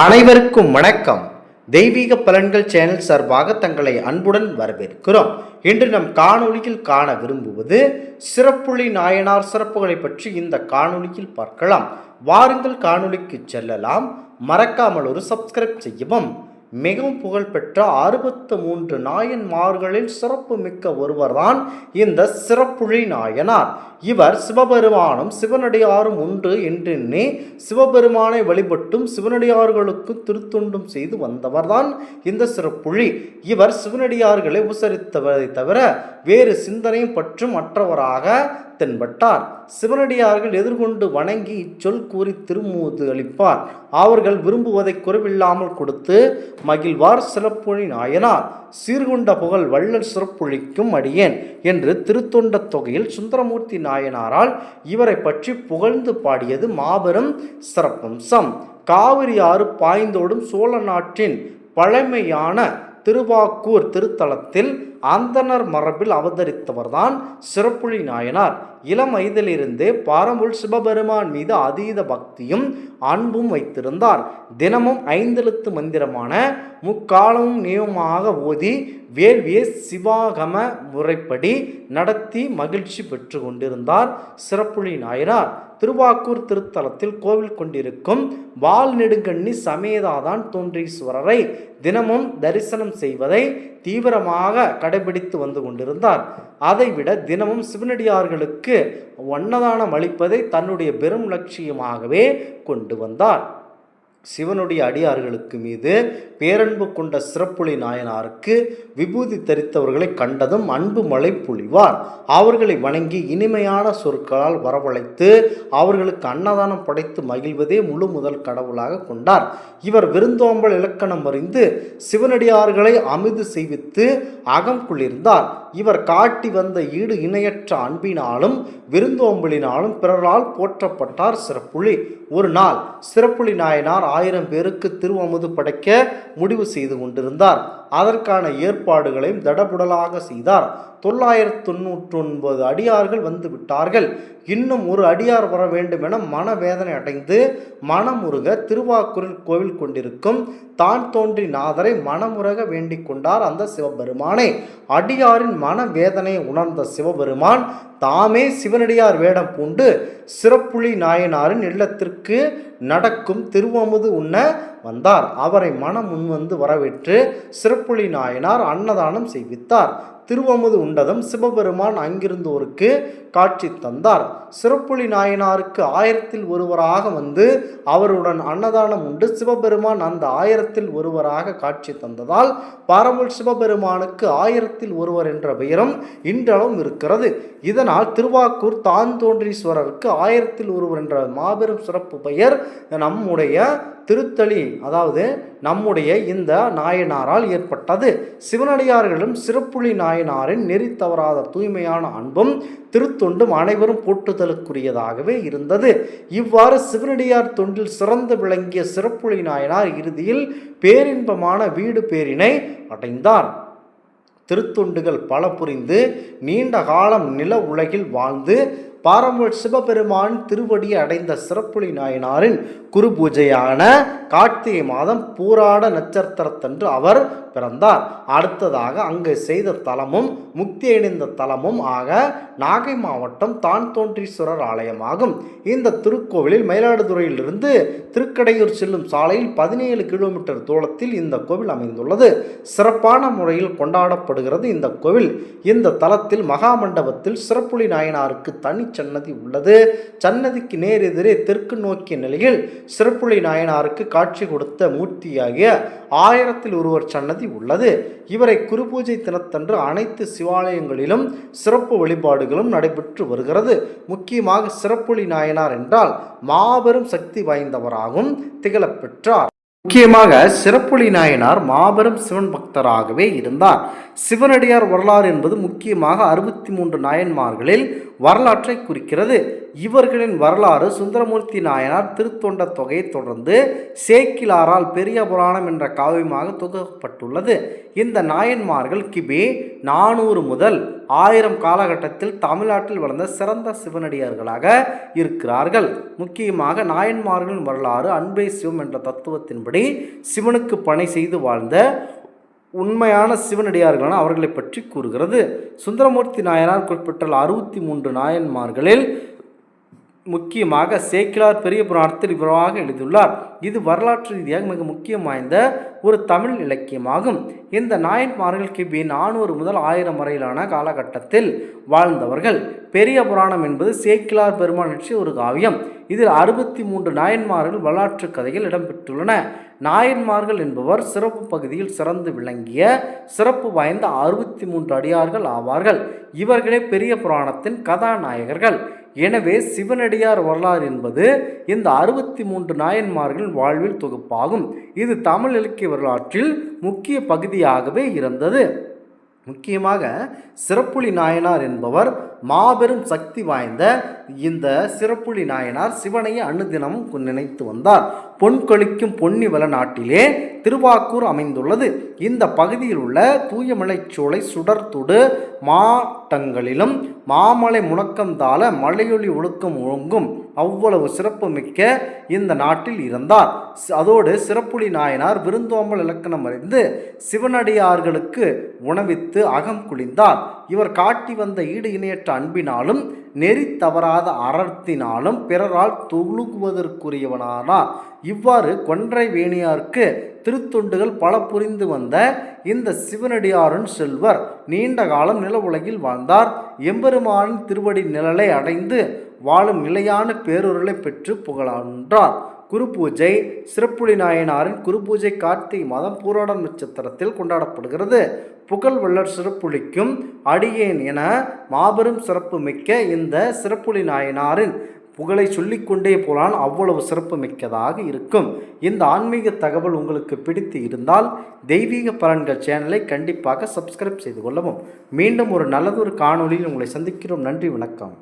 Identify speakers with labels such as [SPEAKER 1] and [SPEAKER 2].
[SPEAKER 1] அனைவருக்கும் வணக்கம். தெய்வீக பலன்கள் சேனல் சார்பாக தங்களை அன்புடன் வரவேற்கிறோம். இன்று நம் காணொலியில் காண விரும்புவது சிறப்புள்ளி நாயனார் சிறப்புகளை பற்றி இந்த காணொலியில் பார்க்கலாம். வாருங்கள் காணொலிக்கு செல்லலாம். மறக்காமல் ஒரு சப்ஸ்கிரைப் செய்யவும். மிகவும் புகழ்பெற்ற அறுபத்து மூன்று நாயன்மார்களில் சிறப்பு மிக்க ஒருவர்தான் இந்த சிறப்புழி நாயனார். இவர் சிவபெருமானும் சிவனடியாரும் ஒன்று என்றெண்ணி சிவபெருமானை வழிபட்டும் சிவனடியார்களுக்கு திருத்தொண்டும் செய்து வந்தவர்தான் இந்த சிறப்புழி. இவர் சிவனடியார்களை உபசரித்தவரை தவிர வேறு சிந்தனையும் பற்றும் அற்றவராக தென்பட்டார். சிவனடியார்கள் எதிர்கொண்டு வணங்கி இச்சொல் கூறி திருமூது அளிப்பார். அவர்கள் விரும்புவதை குறைவில்லாமல் கொடுத்து மகிழ்வார் சிறப்புழி நாயனார். சீர்கொண்ட புகழ் வள்ளல் சிறப்புழிக்கும் அடியேன் என்று திருத்தொண்ட தொகையில் சுந்தரமூர்த்தி நாயனாரால் இவரை பற்றி புகழ்ந்து பாடியது மாபெரும் சிறப்பம்சம். காவிரி ஆறு பாய்ந்தோடும் சோழ நாட்டின் பழமையான திருவாக்கூர் திருத்தலத்தில் அந்தனர் மரபில் அவதரித்தவர்தான் சிறப்புழி நாயனார். இளம் வயதிலிருந்தே பாரம்புல் சிவபெருமான் மீது அதீத பக்தியும் அன்பும் வைத்திருந்தார். தினமும் ஐந்தெழுத்து மந்திரமான முக்காலமும் நியமமாக ஓதி வேள்வியை சிவாகம முறைப்படி நடத்தி மகிழ்ச்சி பெற்று கொண்டிருந்தார் சிறப்புழி நாயனார். திருவாக்கூர் திருத்தலத்தில் கோவில் கொண்டிருக்கும் வால் நெடுங்கண்ணி சமேதாதான் தோன்றீஸ்வரரை தினமும் தரிசனம் செய்வதை தீவிரமாக கடைபிடித்து வந்து கொண்டிருந்தார். அதைவிட தினமும் சிவனடியார்களுக்கு ஒன்னதானம் அளிப்பதை தன்னுடைய பெரும் லட்சியமாகவே கொண்டு வந்தார். சிவனுடைய அடியார்களுக்கு மீது பேரன்பு கொண்ட சிறப்புளி நாயனாருக்கு விபூதி தரித்தவர்களை கண்டதும் அன்பு மழை பொழிவார். அவர்களை வணங்கி இனிமையான சொற்களால் வரவழைத்து அவர்களுக்கு அன்னதானம் படைத்து மகிழ்வதே முழு முதல் கடவுளாக கொண்டார். இவர் விருந்தோம்பல் இலக்கணம் அறிந்து சிவனடியார்களை அமிது செய்வித்து அகம் குளிர்ந்தார் இவர் காட்டி வந்த ஈடு இணையற்ற அன்பினாலும் விருந்தோம்பலினாலும் பிறரால் போற்றப்பட்டார் சிறப்புலி. ஒரு நாள் சிறப்புலி நாயனார் ஆயிரம் பேருக்கு திருவமுது படைக்க முடிவு செய்து கொண்டிருந்தார். அதற்கான ஏற்பாடுகளையும் தடபுடலாக செய்தார். தொள்ளாயிரத்து தொன்னூற்றி ஒன்பது அடியார்கள் வந்து விட்டார்கள். இன்னும் ஒரு அடியார் வர வேண்டும் என மனவேதனை அடைந்து மனமுருக திருவாக்கூரில் கோவில் கொண்டிருக்கும் தான் தோன்றி நாதரை மனமுருக வேண்டிக் கொண்டார் அந்த சிவபெருமானை. அடியாரின் மனவேதனையை உணர்ந்த சிவபெருமான் தாமே சிவனடியார் வேடம் பூண்டு சிறப்புளி நாயனாரின் இல்லத்திற்கு நடக்கும் திருவமுது உண்ண வந்தார். அவரை மனம் முன்வந்து வரவேற்று சிறப்புலி நாயனார் அன்னதானம் செய்வித்தார். திருவமுது உண்டதும் சிவபெருமான் அங்கிருந்தோருக்கு காட்சி தந்தார். சிறப்புலி நாயனாருக்கு ஆயிரத்தில் ஒருவராக வந்து அவருடன் அன்னதானம் உண்டு. சிவபெருமான் அந்த ஆயிரத்தில் ஒருவராக காட்சி தந்ததால் பரம்பல் சிவபெருமானுக்கு ஆயிரத்தில் ஒருவர் என்ற பெயரும் இன்றளவும் இருக்கிறது. இதனால் திருவாக்கூர் தான் தோன்றீஸ்வரருக்கு ஆயிரத்தில் ஒருவர் என்ற மாபெரும் சிறப்பு பெயர் நம்முடைய திருத்தளி அதாவது நம்முடைய இந்த நாயனாரால் ஏற்பட்டது. சிவனடியார்களும் சிறப்புலி நாயன் நாயனாரின் நெறி தவறாத தூய்மையான அன்பும் திருத்தொண்டும் அனைவரும் போற்றுதலுக்குரியதாகவே இருந்தது. இவ்வாறு சிவனடியார் தொண்டில் சிறந்து விளங்கிய சிறப்புலி நாயனார் இறுதியில் பேரின்பமான வீடு பேரினை அடைந்தார். திருத்தொண்டுகள் பல புரிந்து நீண்ட காலம் நில உலகில் வாழ்ந்து பாரம்பரிய சிவபெருமான் திருவடியை அடைந்த சிறப்புலி நாயனாரின் குரு பூஜையான கார்த்திகை மாதம் பூராட நட்சத்திரத்தன்று அவர் பிறந்தார். அடுத்ததாக அங்கு செய்த தலமும் முக்தி அடைந்த தலமும் ஆக நாகை மாவட்டம் தான் தோன்றீஸ்வரர் ஆலயமாகும். இந்த திருக்கோவிலில் மயிலாடுதுறையிலிருந்து திருக்கடையூர் செல்லும் சாலையில் பதினேழு கிலோமீட்டர் தூரத்தில் இந்த கோவில் அமைந்துள்ளது. சிறப்பான முறையில் கொண்டாடப்படுகிறது இந்த கோவில். இந்த தலத்தில் மகாமண்டபத்தில் சிறப்புலி நாயனாருக்கு தனி சன்னதி உள்ளது. சன்னதிக்கு நேர் எதிரே தெற்கு நோக்கிய நிலையில் சிறப்புளி நாயனாருக்கு காட்சி கொடுத்த மூர்த்தியாகிய ஆயிரத்தில் ஒருவர் சன்னதி உள்ளது. இவரை குருபூஜை தினத்தன்று அனைத்து சிவாலயங்களிலும் சிறப்பு வழிபாடுகளும் நடைபெற்று வருகிறது. முக்கியமாக சிறப்புளி நாயனார் என்றால் மாபெரும் சக்தி வாய்ந்தவராகவும் திகழப்பெற்றார் முக்கியமாக சிறப்புலி நாயனார் மாபெரும் சிவன் பக்தராகவே இருந்தார். சிவனடியார் வரலாறு என்பது முக்கியமாக அறுபத்தி மூன்று நாயன்மார்களில் வரலாற்றை குறிக்கிறது. இவர்களின் வரலாறு சுந்தரமூர்த்தி நாயனார் திருத்தொண்ட தொகையை தொடர்ந்து சேக்கிலாரால் பெரிய புராணம் என்ற காவியமாக தொகுக்கப்பட்டுள்ளது. இந்த நாயன்மார்கள் கிபி நானூறு முதல் ஆயிரம் காலகட்டத்தில் தமிழ்நாட்டில் வளர்ந்த சிறந்த சிவனடியார்களாக இருக்கிறார்கள். முக்கியமாக நாயன்மார்களின் வரலாறு அன்பே சிவம் என்ற தத்துவத்தின்படி சிவனுக்கு பணி செய்து வாழ்ந்த உண்மையான சிவனடியார்களான அவர்களை பற்றி கூறுகிறது. சுந்தரமூர்த்தி நாயனார் குறிப்பிட்ட அறுபத்தி மூன்று நாயன்மார்களில் முக்கியமாக சேக்கிலார் பெரிய புராணத்தில் விவரமாக எழுதியுள்ளார். இது வரலாற்று ரீதியாக மிக முக்கியம் வாய்ந்த ஒரு தமிழ் இலக்கியமாகும். இந்த நாயன்மார்கள் கிபி நானூறு முதல் ஆயிரம் வரையிலான காலகட்டத்தில் வாழ்ந்தவர்கள். பெரிய புராணம் என்பது சேக்கிலார் பெருமான் ஒரு காவியம். இதில் அறுபத்தி மூன்று நாயன்மார்கள் வரலாற்று கதைகள் இடம்பெற்றுள்ளன. நாயன்மார்கள் என்பவர் சிறப்பு பகுதியில் சிறந்து விளங்கிய சிறப்பு வாய்ந்த அறுபத்தி மூன்று அடியார்கள் ஆவார்கள். இவர்களே பெரிய புராணத்தின் கதாநாயகர்கள். எனவே சிவனடியார் வரலாறு என்பது இந்த அறுபத்தி மூன்று நாயன்மார்களின் வாழ்வில் தொகுப்பாகும். இது தமிழ் இலக்கிய வரலாற்றில் முக்கிய பகுதியாகவே இருந்தது. முக்கியமாக சிறப்புலி நாயனார் என்பவர் மாபெரும் சக்தி வாய்ந்த இந்த சிறப்புலி நாயனார் சிவனையை அனுதினமும் நினைத்து வந்தார். பொன் கொளிக்கும் பொன்னிவள நாட்டிலே திருவாக்கூர் அமைந்துள்ளது. இந்த பகுதியில் உள்ள தூயமலைச்சோலை சுடர்துடு மாட்டங்களிலும் மாமலை முழக்கம் தாள மலையொலி ஒழுக்கம் ஒழுங்கும் அவ்வளவு சிறப்புமிக்க இந்த நாட்டில் இருந்தார். அதோடு சிறப்புலி நாயனார் விருந்தோம்பல் இலக்கணம் அறிந்து சிவனடியார்களுக்கு உணவித்து அகம் குளிந்தார். இவர் காட்டி வந்த ஈடு இணையற்ற அன்பினாலும் நெறி தவறாத அறத்தினாலும் பிறரால் துழுகுவதற்குரியவனானார் இவ்வாறு கொன்றை வேணியார்க்கு திருத்தொண்டுகள் பல புரிந்து வந்த இந்த சிவனடியாரின் செல்வர் நீண்ட காலம் நில உலகில் வாழ்ந்தார். எம்பெருமானின் திருவடி நிழலை அடைந்து வாழும் நிலையான பேரொருளை பெற்று புகழான்றார். குரு பூஜை சிறப்புலி நாயனாரின் குரு பூஜை கார்த்திகை மாதம் பூராடம் நட்சத்திரத்தில் கொண்டாடப்படுகிறது. புகழ் வள்ளர் சிறப்புலிக்கும் அடியேன் என மாபெரும் சிறப்பு மிக்க இந்த சிறப்புலி நாயனாரின் புகழை சொல்லிக்கொண்டே போனால் அவ்வளவு சிறப்பு மிக்கதாக இருக்கும். இந்த ஆன்மீக தகவல் உங்களுக்கு பிடித்து இருந்தால் தெய்வீக பலன்கள் சேனலை கண்டிப்பாக சப்ஸ்கிரைப் செய்து கொள்ளவும். மீண்டும் ஒரு நல்லதொரு காணொளியில் உங்களை சந்திக்கிறோம். நன்றி வணக்கம்.